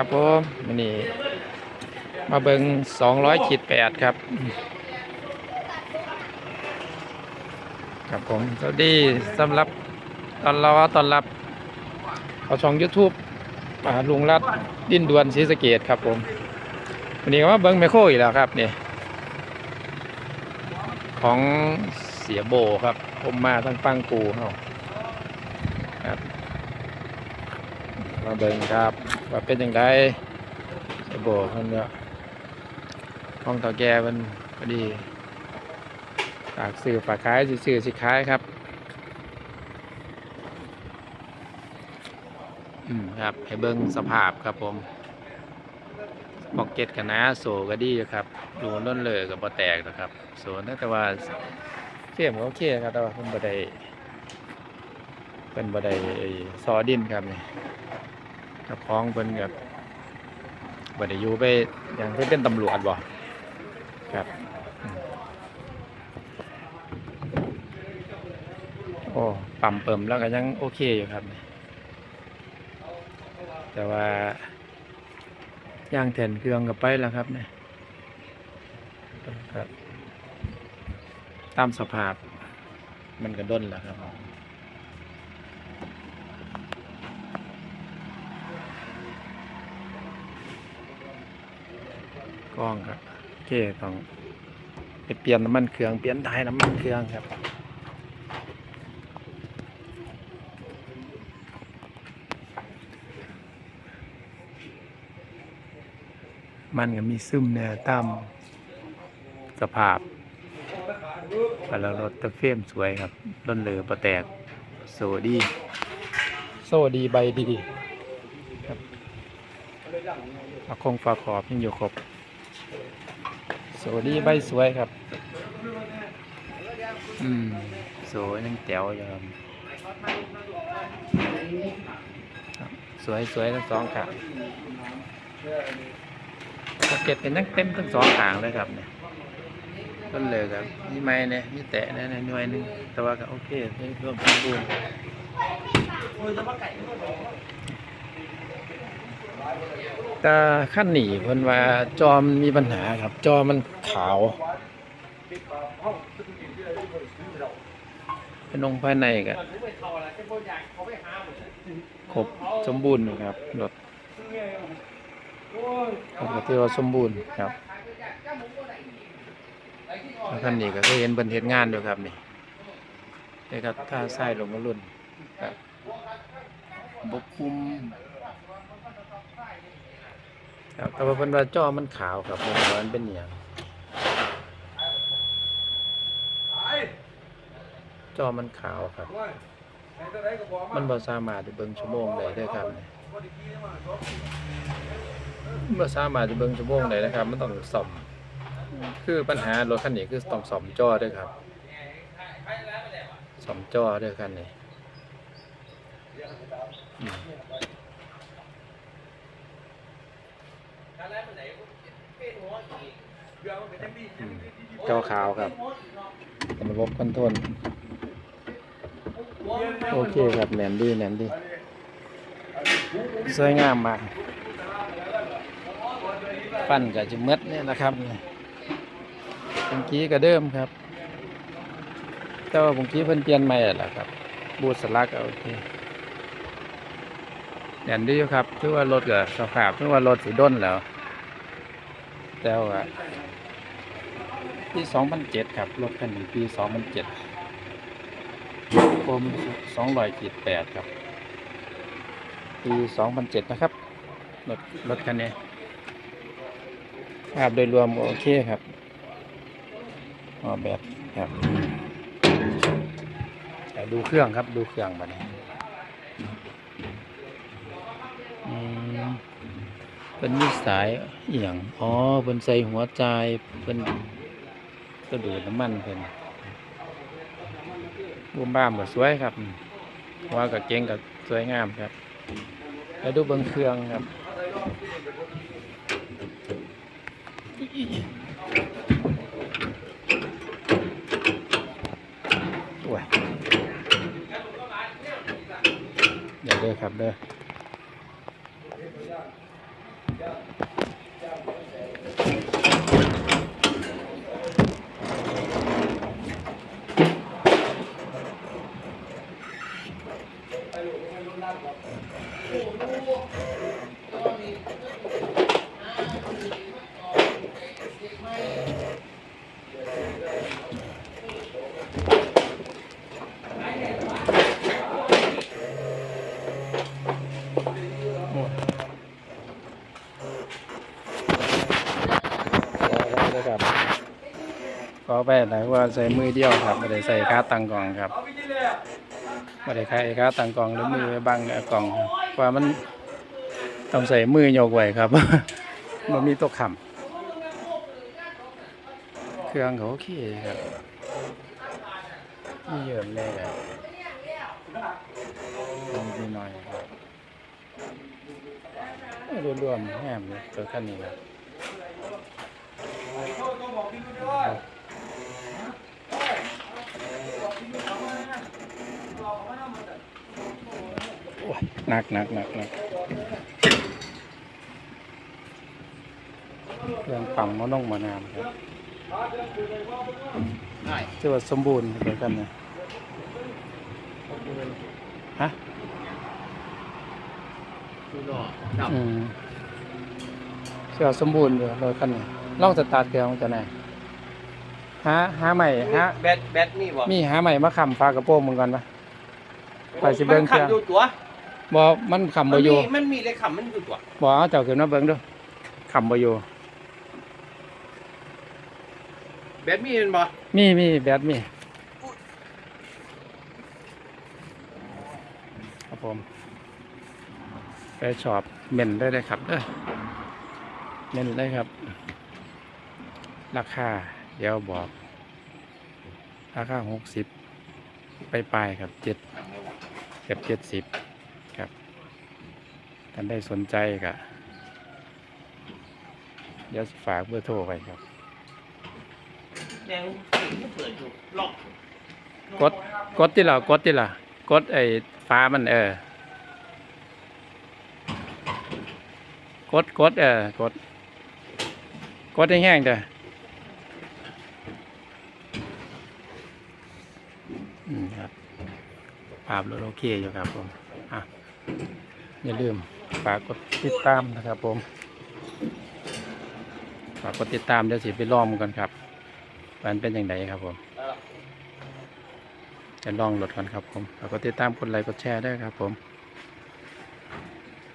ครับผมวันนี้มาเบิงสองร้อยขีดแปดครับ ครับผม สวัสดีสำหรับตอนเราตอนรับเขาช่อง YouTube อ่าลุงรัดดินดวนศรีสะเกดครับผมวันนี้ก็มาเบิงไมโครอีกแล้วครับนี่ของเสียโบครับ ผมมาทั้งปังกูเขาครับ มาเบิ่งครับว่าเป็นอยังไงเสียโบคนเนี้ยห้องเต่าแก่มันพอดีฝากซื้อฝากขายสิซื้อสิขายครับ อืมครับให้เบิ่งสภาพครับผมบอกเก็ตกันนะโซก็ดีครับดูน้นเลยกับบ่แตกนะครับโซนั่นแต่ว่าเฟียมก็โอเคครับแต่ว่าผมบ่ได้เป็นบ่ได้ซอดินครับนี่ กับพ้องเพิ่นกับบ่ได้อยู่ไปอย่างเพิ่เป็นตำรวจบ่ครับโอ้ปั๊มเปิมแล้วก็ยังโอเคอยู่ครับ แต่ว่าย่างแทนเครื่องกับไปแล้วครับเนี่ยครับ ตามสภาพมันก็ด้นแล้วครับ กล้องครับโอเคต้องไปเปลี่ยนน้ำมันเครื่องเปลี่ยนถ่ายน้ำมันเครื่องครับมันก็มีซึมเนี่ยตามสภาพแล้วรถตะเฟรมสวยครับล้นเหลือประแตก โซดี โซดีใบดีครับฝาคงฝาขอบยังอยู่ครบ โซดีใบสวยครับ อืมโซยังแจ๋วอยู่ครับครับสวยสวยทั้งสองขางสะเก็ดเป็นยังเต็มทั้งสองขางเลยครับเนี่ยต้นเลยครับมีไม้เนี่ยมีแตะเนี่ยนหน่วยหนึงแต่ว่าก็โอเคได้รวมสมบูรณ์ ต่ขั้นหนีเพิ่นว่าจอมมีปัญหาครับ จอมันขาวเป็นองค์ภายในก็ครบสมบูรณ์ครับรถรับก็ถือว่าสมบูรณ์ครับแล้วคันนี้ก็เคยเห็นเพิ่นเฮ็ดงานอยู่ครับนี่นี่ครับท่าทรายลงรุ่นครับบกคุม ครับแต่ว่าเพิ่นว่าจอมันขาวครับผมว่ามันเป็นหยังจอมันขาวครับ มันบ่สามารถจะเบิ่งชั่วโมงได้เด้อครับนี่สามารถจะเบิ่งชั่วโมงได้นะครับ มันต้องซ่อมคือปัญหารถคันนี้คือต้องซ่อมจอด้วยครับซ่อมจอด้วยคันนี้ อืมอืมจอขาวครับระบบคอนโทรลโอเคครับแหนมดีแหนมดีสวยงามมากปั้นกับจิมดเนี่ยนะครับเนี่ยบางกี้ก็เดิมครับ แต่ว่าบางกี้เพิ่นเปลี่ยนใหม่แล้วครับ บูสลักก็โอเค แน่นดีอยู่ครับถือว่ารถกับสภาพถือว่ารถสีด้นแล้วแต่ว่าปี2007ครับรถคันนี้ปี2007ผม200ขีด8ครับ ปี2007นะครับรถรถคันนี้ภาพโดยรวมโอเคครับออกแบบครับแต่ดูเครื่องครับดูเครื่องมาเนี่ เป็นมีสายอหย่างอ๋อเป็นใส่หัวใจเป็นก็ดูดน้ำมันเป็นบูมบ้ามก็สวยครับหัว่ากับเก่งกับสวยงามครับ แล้วดูเบิงเครื่องครับโอ้ยเดี๋ยวเด้อครับเด้อ ค ขอไปหลายว่าใส่มือเดียวครับไม่ได้ใส่ขาตังกล่องครับไม่ได้ใส่ขาตังกล่องหรือมือบังกล่องครับเพราะว่ามันต้องใส่มือโยกไว้ครับมันมีตัวขำเครื่องเขาโอเคครับมีเยอะเลยครับลงดูหน่อยครับรวมๆแหมตัวคันนี้ครับ โอ้ย หนักหนักหนักหนักเครื่องปั๊มมันต้องมานานครับถือว่าสมบูรณ์เดียวกันนะฮะอืมถือว่าสมบูรณ์อยู่รถคันนี้ลองสตาร์ทเครื่องมันจะไหนหาหาใหม่หาแบตแบตนี่บ่มีหาใหม่มาค้ำฝากระโปรงมึงก่อนปะไปสิเบิ่งเครื่อง ขันอยู่ตัว บ่มันค้ำมับ่อยู่มีมันมีเลยขับมันอยู่ตัวบ่เอาเจ้าขึ้นมาเบิ่งดูค้ำบ่อยู่แบตมีเป็นบ่มีมีแบตมีครับผมไปชอบเม่นได้เลยครับเด้อเม่นเลยครับ ราคาเดี๋ยวบอก ราคาหกสิบไปปลายๆครับเจ็ดเกือบเจ็ดสิบครับ ท่านได้สนใจก็เดี๋ยวสิฝากเบอร์โทรไว้ครับแดงเปิดอยู่ล็อกกด กดที่เรากดที่เรากดไอ้ฟ้ามันเออ กดกดเออ กด กดให้แห้งเด้ออืมครับภาพรถโอเคอยู่ครับผม อะ อย่าลืม ฝากกดติดตามนะครับผมฝากกดติดตามเดี๋ยวสิไปล้อมกันครับว่ามันเป็นอย่างไรครับผมจะลองโหลดก่อนครับผมแล้วก็ติดตามกดไลค์กดแชร์ด้วยครับผม